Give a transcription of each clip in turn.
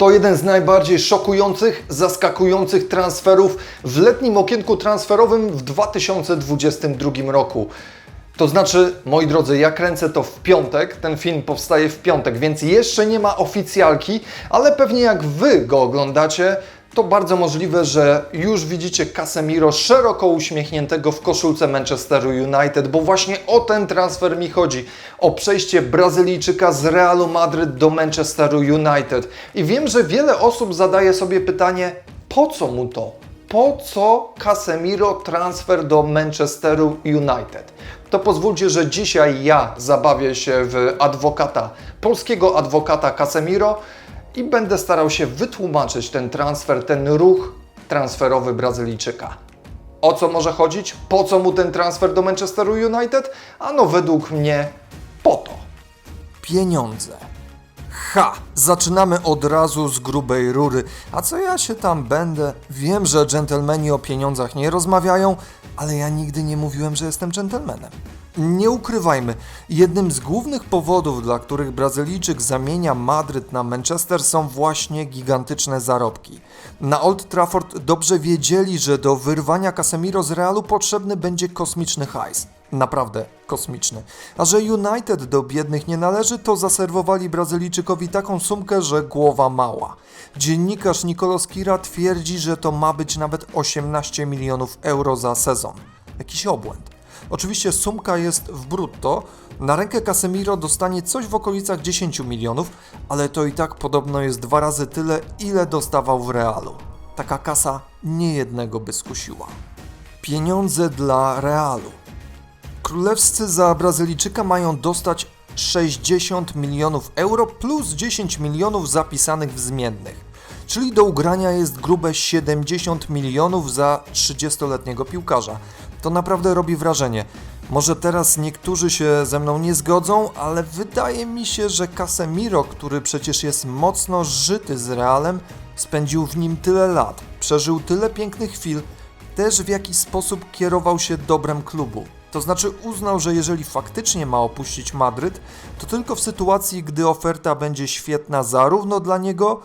To jeden z najbardziej szokujących, zaskakujących transferów w letnim okienku transferowym w 2022 roku. To znaczy, moi drodzy, ja kręcę to w piątek, ten film powstaje w piątek, więc jeszcze nie ma oficjalki, ale pewnie jak Wy go oglądacie, to bardzo możliwe, że już widzicie Casemiro szeroko uśmiechniętego w koszulce Manchesteru United, bo właśnie o ten transfer mi chodzi. O przejście Brazylijczyka z Realu Madryt do Manchesteru United. I wiem, że wiele osób zadaje sobie pytanie, po co mu to? Po co Casemiro transfer do Manchesteru United? To pozwólcie, że dzisiaj ja zabawię się w adwokata, polskiego adwokata Casemiro i będę starał się wytłumaczyć ten transfer, ten ruch transferowy Brazylijczyka. O co może chodzić? Po co mu ten transfer do Manchesteru United? Ano według mnie po to. Pieniądze. Ha! Zaczynamy od razu z grubej rury. A co ja się tam będę? Wiem, że dżentelmeni o pieniądzach nie rozmawiają, ale ja nigdy nie mówiłem, że jestem dżentelmenem. Nie ukrywajmy, jednym z głównych powodów, dla których Brazylijczyk zamienia Madryt na Manchester są właśnie gigantyczne zarobki. Na Old Trafford dobrze wiedzieli, że do wyrwania Casemiro z Realu potrzebny będzie kosmiczny hajs. Naprawdę kosmiczny. A że United do biednych nie należy, to zaserwowali Brazylijczykowi taką sumkę, że głowa mała. Dziennikarz Nicolas Kira twierdzi, że to ma być nawet 18 milionów euro za sezon. Jakiś obłęd. Oczywiście sumka jest w brutto. Na rękę Casemiro dostanie coś w okolicach 10 milionów, ale to i tak podobno jest dwa razy tyle, ile dostawał w Realu. Taka kasa niejednego by skusiła. Pieniądze dla Realu. Królewscy za Brazylijczyka mają dostać 60 milionów euro plus 10 milionów zapisanych w zmiennych. Czyli do ugrania jest grube 70 milionów za 30-letniego piłkarza. To naprawdę robi wrażenie. Może teraz niektórzy się ze mną nie zgodzą, ale wydaje mi się, że Casemiro, który przecież jest mocno żyty z Realem, spędził w nim tyle lat, przeżył tyle pięknych chwil, też w jakiś sposób kierował się dobrem klubu. To znaczy uznał, że jeżeli faktycznie ma opuścić Madryt, to tylko w sytuacji, gdy oferta będzie świetna zarówno dla niego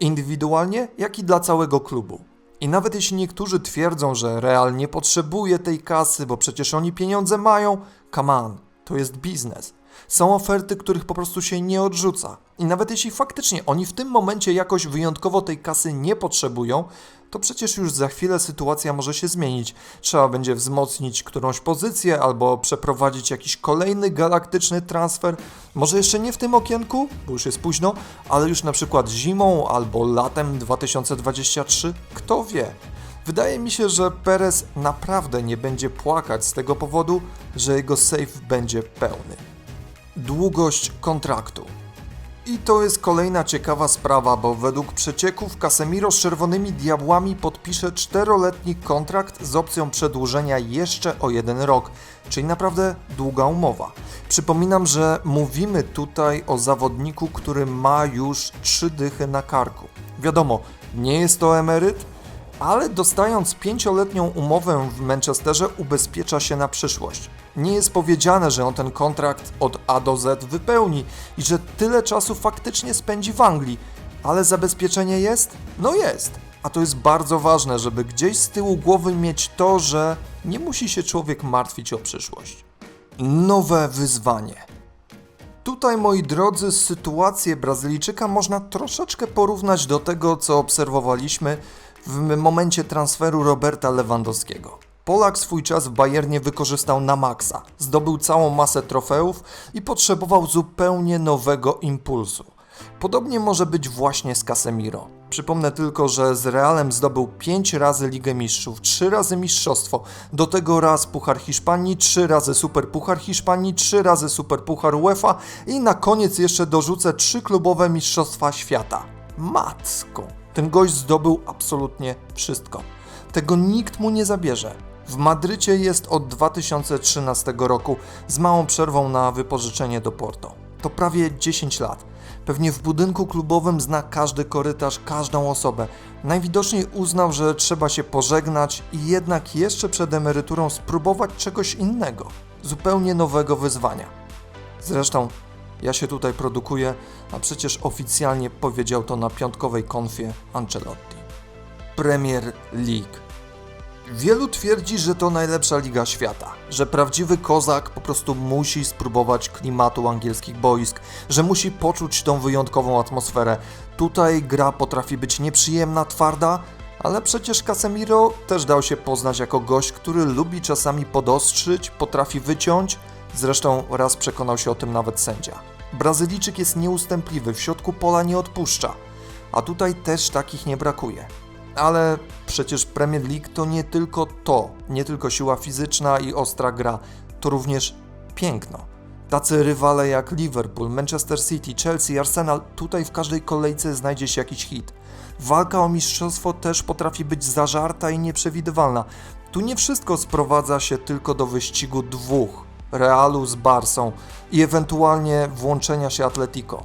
indywidualnie, jak i dla całego klubu. I nawet jeśli niektórzy twierdzą, że Real nie potrzebuje tej kasy, bo przecież oni pieniądze mają, come on, to jest biznes. Są oferty, których po prostu się nie odrzuca. I nawet jeśli faktycznie oni w tym momencie jakoś wyjątkowo tej kasy nie potrzebują, to przecież już za chwilę sytuacja może się zmienić. Trzeba będzie wzmocnić którąś pozycję albo przeprowadzić jakiś kolejny galaktyczny transfer. Może jeszcze nie w tym okienku, bo już jest późno, ale już na przykład zimą albo latem 2023. Kto wie? Wydaje mi się, że Perez naprawdę nie będzie płakać z tego powodu, że jego safe będzie pełny. Długość kontraktu. I to jest kolejna ciekawa sprawa, bo według przecieków Casemiro z Czerwonymi Diabłami podpisze czteroletni kontrakt z opcją przedłużenia jeszcze o jeden rok, czyli naprawdę długa umowa. Przypominam, że mówimy tutaj o zawodniku, który ma już trzy dychy na karku. Wiadomo, nie jest to emeryt, ale dostając pięcioletnią umowę w Manchesterze ubezpiecza się na przyszłość. Nie jest powiedziane, że on ten kontrakt od A do Z wypełni i że tyle czasu faktycznie spędzi w Anglii, ale zabezpieczenie jest? No jest. A to jest bardzo ważne, żeby gdzieś z tyłu głowy mieć to, że nie musi się człowiek martwić o przyszłość. Nowe wyzwanie. Tutaj, moi drodzy, sytuację Brazylijczyka można troszeczkę porównać do tego, co obserwowaliśmy w momencie transferu Roberta Lewandowskiego. Polak swój czas w Bayernie wykorzystał na maksa, zdobył całą masę trofeów i potrzebował zupełnie nowego impulsu. Podobnie może być właśnie z Casemiro. Przypomnę tylko, że z Realem zdobył 5 razy Ligę Mistrzów, 3 razy Mistrzostwo, do tego raz Puchar Hiszpanii, 3 razy Super Puchar Hiszpanii, 3 razy Super Puchar UEFA i na koniec jeszcze dorzucę 3 klubowe Mistrzostwa Świata. Matko! Ten gość zdobył absolutnie wszystko. Tego nikt mu nie zabierze. W Madrycie jest od 2013 roku z małą przerwą na wypożyczenie do Porto. To prawie 10 lat. Pewnie w budynku klubowym zna każdy korytarz, każdą osobę. Najwidoczniej uznał, że trzeba się pożegnać i jednak jeszcze przed emeryturą spróbować czegoś innego, zupełnie nowego wyzwania. Zresztą Ja się tutaj produkuję, a przecież oficjalnie powiedział to na piątkowej konfie Ancelotti. Premier League. Wielu twierdzi, że to najlepsza liga świata, że prawdziwy kozak po prostu musi spróbować klimatu angielskich boisk, że musi poczuć tą wyjątkową atmosferę. Tutaj gra potrafi być nieprzyjemna, twarda, ale przecież Casemiro też dał się poznać jako gość, który lubi czasami podostrzyć, potrafi wyciąć, zresztą raz przekonał się o tym nawet sędzia. Brazylijczyk jest nieustępliwy, w środku pola nie odpuszcza, a tutaj też takich nie brakuje. Ale przecież Premier League to nie tylko to, nie tylko siła fizyczna i ostra gra, to również piękno. Tacy rywale jak Liverpool, Manchester City, Chelsea, Arsenal, tutaj w każdej kolejce znajdzie się jakiś hit. Walka o mistrzostwo też potrafi być zażarta i nieprzewidywalna. Tu nie wszystko sprowadza się tylko do wyścigu dwóch Realu z Barsą i ewentualnie włączenia się Atletico.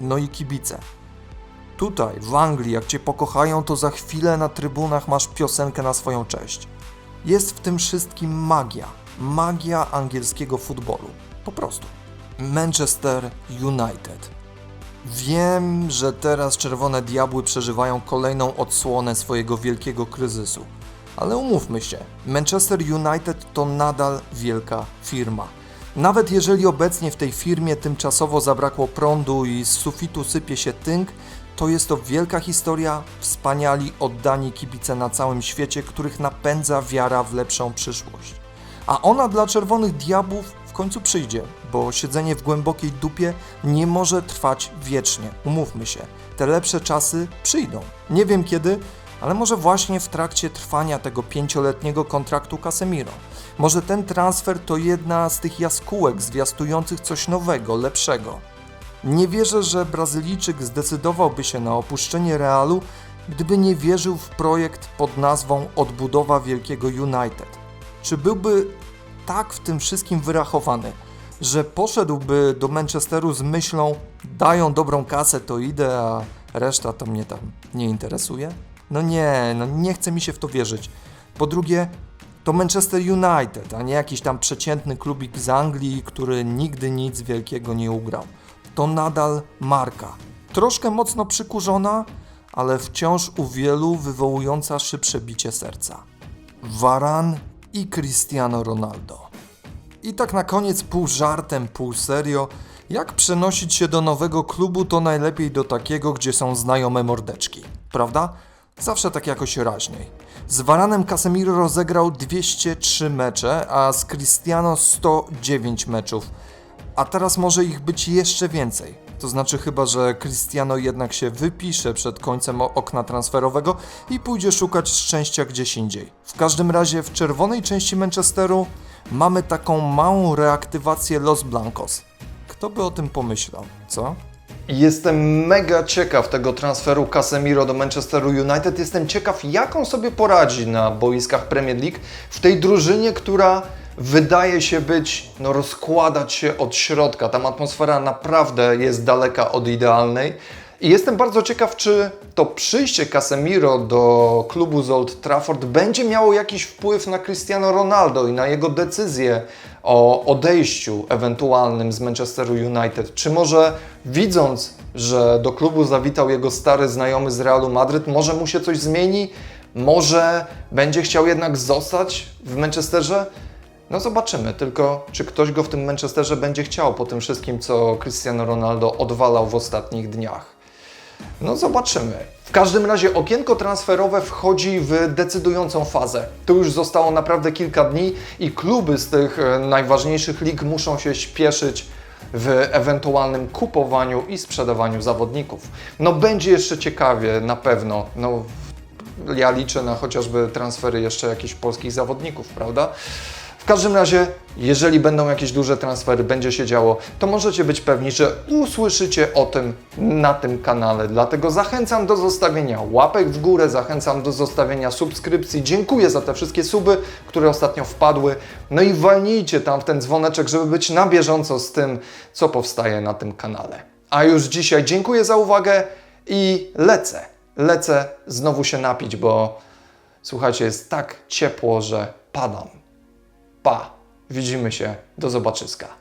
No i kibice. Tutaj, w Anglii, jak cię pokochają, to za chwilę na trybunach masz piosenkę na swoją cześć. Jest w tym wszystkim magia. Magia angielskiego futbolu. Po prostu. Manchester United. Wiem, że teraz Czerwone Diabły przeżywają kolejną odsłonę swojego wielkiego kryzysu. Ale umówmy się, Manchester United to nadal wielka firma. Nawet jeżeli obecnie w tej firmie tymczasowo zabrakło prądu i z sufitu sypie się tynk, to jest to wielka historia, wspaniali, oddani kibice na całym świecie, których napędza wiara w lepszą przyszłość. A ona dla Czerwonych Diabłów w końcu przyjdzie, bo siedzenie w głębokiej dupie nie może trwać wiecznie. Umówmy się, te lepsze czasy przyjdą. Nie wiem kiedy, ale może właśnie w trakcie trwania tego pięcioletniego kontraktu Casemiro. Może ten transfer to jedna z tych jaskółek zwiastujących coś nowego, lepszego. Nie wierzę, że Brazylijczyk zdecydowałby się na opuszczenie Realu, gdyby nie wierzył w projekt pod nazwą Odbudowa Wielkiego United. Czy byłby tak w tym wszystkim wyrachowany, że poszedłby do Manchesteru z myślą: dają dobrą kasę, to idę, a reszta to mnie tam nie interesuje? No nie, no nie chce mi się w to wierzyć. Po drugie, to Manchester United, a nie jakiś tam przeciętny klubik z Anglii, który nigdy nic wielkiego nie ugrał. To nadal marka. Troszkę mocno przykurzona, ale wciąż u wielu wywołująca szybsze bicie serca. Varan i Cristiano Ronaldo. I tak na koniec pół żartem, pół serio, jak przenosić się do nowego klubu, to najlepiej do takiego, gdzie są znajome mordeczki, prawda? Zawsze tak jakoś raźniej. Z Varanem Casemiro rozegrał 203 mecze, a z Cristiano 109 meczów. A teraz może ich być jeszcze więcej. To znaczy chyba, że Cristiano jednak się wypisze przed końcem okna transferowego i pójdzie szukać szczęścia gdzieś indziej. W każdym razie w czerwonej części Manchesteru mamy taką małą reaktywację Los Blancos. Kto by o tym pomyślał, co? Jestem mega ciekaw tego transferu Casemiro do Manchesteru United. Jestem ciekaw, jak on sobie poradzi na boiskach Premier League w tej drużynie, która wydaje się być, no rozkładać się od środka. Tam atmosfera naprawdę jest daleka od idealnej. I jestem bardzo ciekaw, czy to przyjście Casemiro do klubu z Old Trafford będzie miało jakiś wpływ na Cristiano Ronaldo i na jego decyzję o odejściu ewentualnym z Manchesteru United. Czy może widząc, że do klubu zawitał jego stary znajomy z Realu Madryt, może mu się coś zmieni? Może będzie chciał jednak zostać w Manchesterze? No zobaczymy, tylko czy ktoś go w tym Manchesterze będzie chciał po tym wszystkim, co Cristiano Ronaldo odwalał w ostatnich dniach. No zobaczymy. W każdym razie okienko transferowe wchodzi w decydującą fazę. Tu już zostało naprawdę kilka dni i kluby z tych e, najważniejszych lig muszą się śpieszyć w ewentualnym kupowaniu i sprzedawaniu zawodników. No będzie jeszcze ciekawie, na pewno. No, ja liczę na chociażby transfery jeszcze jakichś polskich zawodników, prawda? W każdym razie, jeżeli będą jakieś duże transfery, będzie się działo, to możecie być pewni, że usłyszycie o tym na tym kanale. Dlatego zachęcam do zostawienia łapek w górę, zachęcam do zostawienia subskrypcji. Dziękuję za te wszystkie suby, które ostatnio wpadły. No i walnijcie tam w ten dzwoneczek, żeby być na bieżąco z tym, co powstaje na tym kanale. A już dzisiaj dziękuję za uwagę i lecę. Lecę znowu się napić, bo słuchajcie, jest tak ciepło, że padam. Pa, widzimy się, do zobaczyska.